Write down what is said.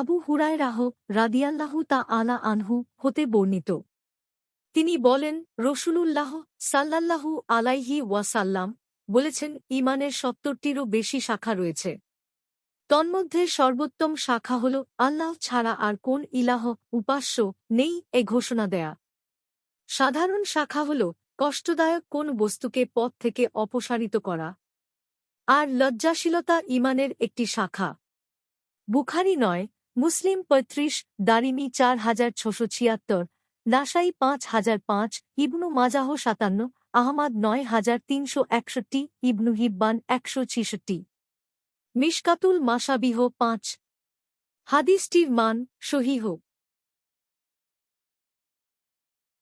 হুরায়রাহ রাদিয়াল্লাহু তা আলা আনহু হতে বর্ণিত। তিনি বলেন, রসুলুল্লাহ সাল্লাল্লাহু আলাইহি ওয়াসাল্লাম বলেছেন ইমানের সত্তরটিরও বেশি শাখা রয়েছে। তন্মধ্যে সর্বোত্তম শাখা হল, আল্লাহ ছাড়া আর কোন ইলাহ, উপাস্য নেই এ ঘোষণা দেয়া। সাধারণ শাখা হল, কষ্টদায়ক কোন বস্তুকে পথ থেকে অপসারিত করা। আর লজ্জাশীলতা ইমানের একটি শাখা। বুখারি নয় মুসলিম পঁয়ত্রিশ, দারিমি চার হাজার ছশো ছিয়াত্তর, নাসাই পাঁচ হাজার পাঁচ, ইবনু মাজাহ সাতান্ন, আহমাদ নয় হাজার তিনশো একষট্টি, ইবনু হিব্বান একশো ছিষট্টি। মিশকাতুল মাসাবিহ পাঁচ। হাদিসটির মান সহিহ।